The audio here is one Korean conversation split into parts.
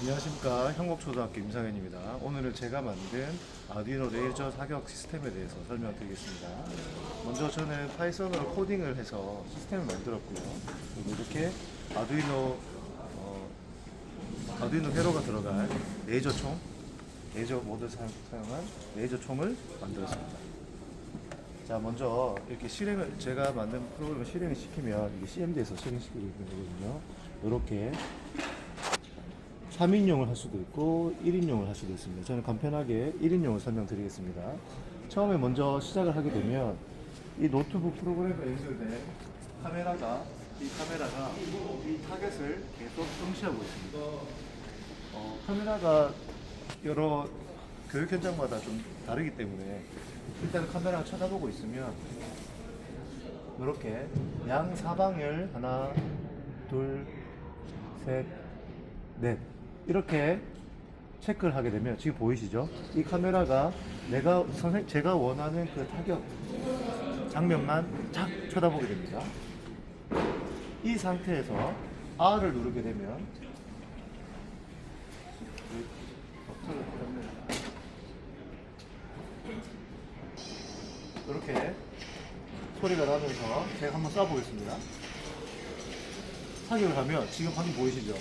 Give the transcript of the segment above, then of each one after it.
안녕하십니까 형곡초등학교 임상현입니다. 오늘은 제가 만든 아두이노 레이저 사격 시스템에 대해서 설명드리겠습니다. 먼저 저는 파이썬으로 코딩을 해서 시스템을 만들었고요. 이렇게 아두이노 어, 아두이노 회로가 들어간 레이저 총, 레이저 모드 사- 사용한 레이저 총을 만들었습니다. 자 먼저 이렇게 실행을 제가 만든 프로그램을 실행을 시키면 이게 CMD에서 거거든요. 이렇게 3인용을 할 수도 있고 1인용을 할 수도 있습니다. 저는 간편하게 1인용을 설명드리겠습니다. 처음에 먼저 시작을 하게 되면 이 노트북 프로그램에 연결된 카메라가 이 카메라가 이 타겟을 계속 성시하고 있습니다. 어, 카메라가 여러 교육 현장마다 좀 다르기 때문에 일단 카메라가 쳐다보고 있으면 이렇게 양 사방을 하나, 둘, 셋, 넷 이렇게 체크를 하게 되면 지금 보이시죠? 이 카메라가 내가 선생 제가 원하는 그 타격 장면만 쫙 쳐다보게 됩니다. 이 상태에서 R을 누르게 되면 이렇게 소리가 나면서 제가 한번 쏴보겠습니다. 사격을 하면 지금 방금 보이시죠?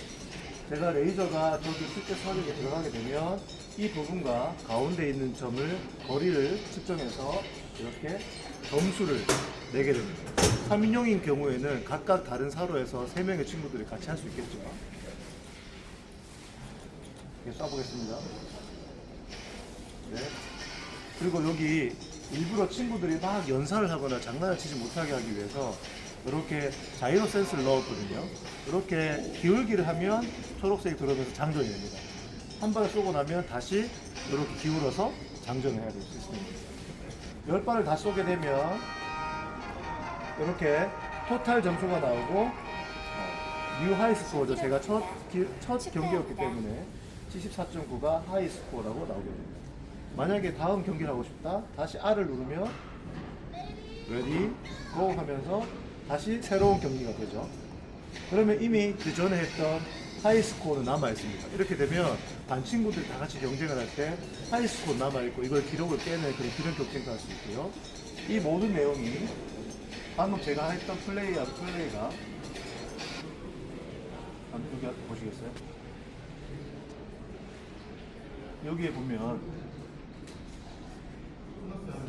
제가 레이저가 저기 실제 사격에 들어가게 되면 이 부분과 가운데 있는 점을 거리를 측정해서 이렇게 점수를 내게 됩니다. 3인용인 경우에는 각각 다른 사로에서 3명의 친구들이 같이 할 수 있겠죠. 이렇게 쏴보겠습니다. 네. 그리고 여기 일부러 친구들이 막 연사를 하거나 장난을 치지 못하게 하기 위해서 이렇게 자이로 센스를 넣었거든요. 이렇게 기울기를 하면 초록색이 들어오면서 장전이 됩니다. 한 발을 쏘고 나면 다시 이렇게 기울어서 장전을 해야 될 시스템입니다. 열 발을 다 쏘게 되면 이렇게 토탈 점수가 나오고 어, 뉴 하이 스코어죠. 제가 첫, 기- 첫 경기였기 때문에 74.9가 하이 스코어라고 나오게 됩니다. 만약에 다음 경기를 하고 싶다. 다시 R을 누르면 레디 고 하면서 다시 새로운 경기가 되죠. 그러면 이미 그 전에 했던 하이 스코어는 남아 있습니다. 이렇게 되면 반 친구들이 다 같이 경쟁을 할 때 하이 스코어 남아 있고 이걸 기록을 깨는 그런 기록 경쟁도 할 수 있고요. 이 모든 내용이 방금 제가 했던 플레이와 플레이가 여기 보시겠어요? 여기에 보면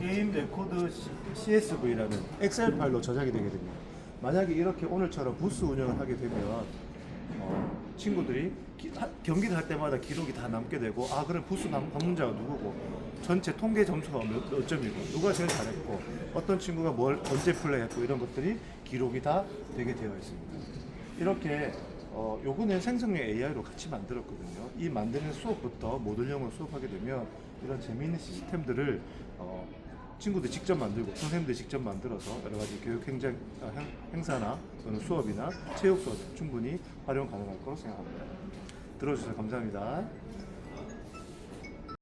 게임 레코드 CSV라는 엑셀 파일로 저장이 되게 됩니다. 만약에 이렇게 오늘처럼 부스 운영을 하게 되면 어, 친구들이 기- 하- 경기를 할 때마다 기록이 다 남게 되고 아 그럼 부스 방- 방문자가 누구고 전체 통계 점수가 몇, 몇 점이고 누가 제일 잘했고 어떤 친구가 뭘 언제 플레이했고 이런 것들이 기록이 다 되게 되어 있습니다. 이렇게 어, 요거는 생성형 AI로 같이 만들었거든요. 이 만드는 수업부터 모듈형으로 수업하게 되면 이런 재미있는 시스템들을 어, 친구들 직접 만들고 선생님들이 직접 만들어서 여러 가지 교육 행정, 아, 행, 행사나 또는 수업이나 체육 수업 충분히 활용 가능할 거로 생각합니다. 들어주셔서 감사합니다.